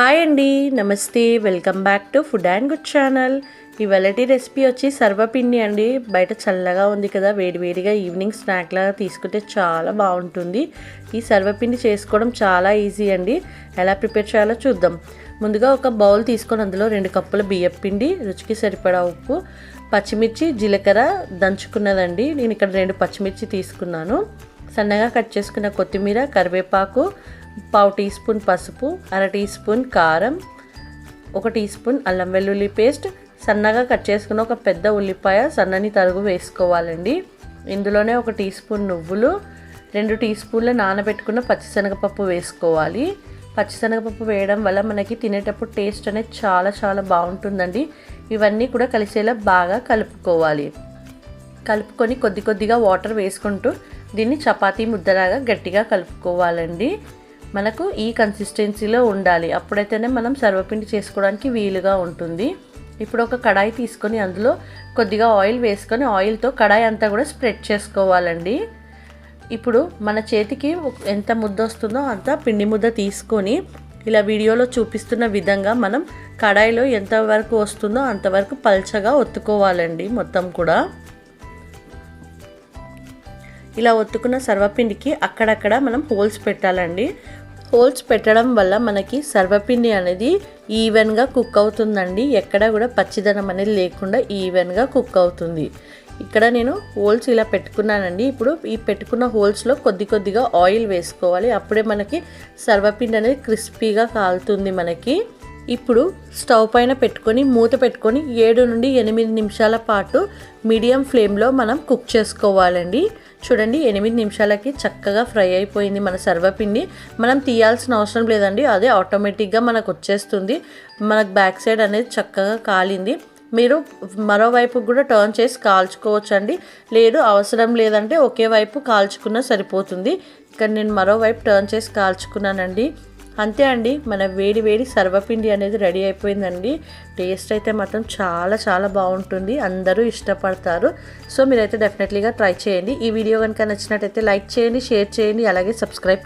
Hi అండి నమస్తే. Welcome back to food and good channel ఇవాళటి recipe వచ్చి సర్వపిండి అండి. బయట చల్లగా ఉంది కదా వేడివేడిగా ఈవినింగ్ స్నాక్ లాగా తీసుకుంటే చాలా బాగుంటుంది. ఈ సర్వపిండి చేసుకోవడం చాలా ఈజీ అండి. ఎలా ప్రిపేర్ చేయాలో చూద్దాం. ముందుగా ఒక బౌల్ తీసుకొని అందులో రెండు కప్పుల బియ్యం పిండి రుచికి సరిపడా ఉప్పు పచ్చిమిర్చి జీలకర్ర దంచుకున్నదండి. నేను ఇక్కడ రెండు పచ్చిమిర్చి తీసుకున్నాను. సన్నగా కట్ చేసుకున్న కొత్తిమీర కరివేపాకు పావు టీ స్పూన్ పసుపు అర టీ స్పూన్ కారం ఒక టీ స్పూన్ అల్లం వెల్లుల్లి పేస్ట్. సన్నగా కట్ చేసుకున్న ఒక పెద్ద ఉల్లిపాయ సన్నని తరుగు వేసుకోవాలండి. ఇందులోనే ఒక టీ స్పూన్ నువ్వులు రెండు టీ స్పూన్ల నానబెట్టుకున్న పచ్చిశనగపప్పు వేసుకోవాలి. పచ్చిశనగపప్పు వేయడం వల్ల మనకి తినేటప్పుడు టేస్ట్ అనేది చాలా చాలా బాగుంటుందండి. ఇవన్నీ కూడా కలిసేలా బాగా కలుపుకోవాలి. కలుపుకొని కొద్ది కొద్దిగా వాటర్ వేసుకుంటూ దీన్ని చపాతీ ముద్దలాగా గట్టిగా కలుపుకోవాలండి. మనకు ఈ కన్సిస్టెన్సీలో ఉండాలి. అప్పుడైతేనే మనం సర్వపిండి చేసుకోవడానికి వీలుగా ఉంటుంది. ఇప్పుడు ఒక కడాయి తీసుకొని అందులో కొద్దిగా ఆయిల్ వేసుకొని ఆయిల్తో కడాయి అంతా కూడా స్ప్రెడ్ చేసుకోవాలండి. ఇప్పుడు మన చేతికి ఎంత ముద్ద వస్తుందో అంత పిండి ముద్ద తీసుకొని ఇలా వీడియోలో చూపిస్తున్న విధంగా మనం కడాయిలో ఎంతవరకు వస్తుందో అంతవరకు పల్చగా ఒత్తుకోవాలండి మొత్తం కూడా. ఇలా ఒత్తుకున్న సర్వపిండికి అక్కడక్కడ మనం హోల్స్ పెట్టాలండి. హోల్స్ పెట్టడం వల్ల మనకి సర్వపిండి అనేది ఈవెన్గా కుక్ అవుతుందండి. ఎక్కడ కూడా పచ్చిదనం అనేది లేకుండా ఈవెన్గా కుక్ అవుతుంది. ఇక్కడ నేను హోల్స్ ఇలా పెట్టుకున్నానండి. ఇప్పుడు ఈ పెట్టుకున్న హోల్స్లో కొద్ది కొద్దిగా ఆయిల్ వేసుకోవాలి. అప్పుడే మనకి సర్వపిండి అనేది క్రిస్పీగా కాలుతుంది మనకి. ఇప్పుడు స్టవ్ పైన పెట్టుకొని మూత పెట్టుకొని ఏడు నుండి ఎనిమిది నిమిషాల పాటు మీడియం ఫ్లేమ్లో మనం కుక్ చేసుకోవాలండి. చూడండి ఎనిమిది నిమిషాలకి చక్కగా ఫ్రై అయిపోయింది మన సర్వపిండి. మనం తీయాల్సిన అవసరం లేదండి అదే ఆటోమేటిక్గా మనకు వచ్చేస్తుంది. మనకు బ్యాక్ సైడ్ అనేది చక్కగా కాలింది. మీరు మరోవైపు కూడా టర్న్ చేసి కాల్చుకోవచ్చు అండి లేదు అవసరం లేదంటే ఒకే వైపు కాల్చుకున్నా సరిపోతుంది. ఇక్కడ నేను మరోవైపు టర్న్ చేసి కాల్చుకున్నానండి. అంతే అండి మన వేడి వేడి సర్వపిండి అనేది రెడీ అయిపోయిందండి. టేస్ట్ అయితే మాత్రం చాలా చాలా బాగుంటుంది అందరూ ఇష్టపడతారు. సో మీరైతే డెఫినెట్లీగా ట్రై చేయండి. ఈ వీడియో కనుక నచ్చినట్టయితే లైక్ చేయండి షేర్ చేయండి అలాగే సబ్స్క్రైబ్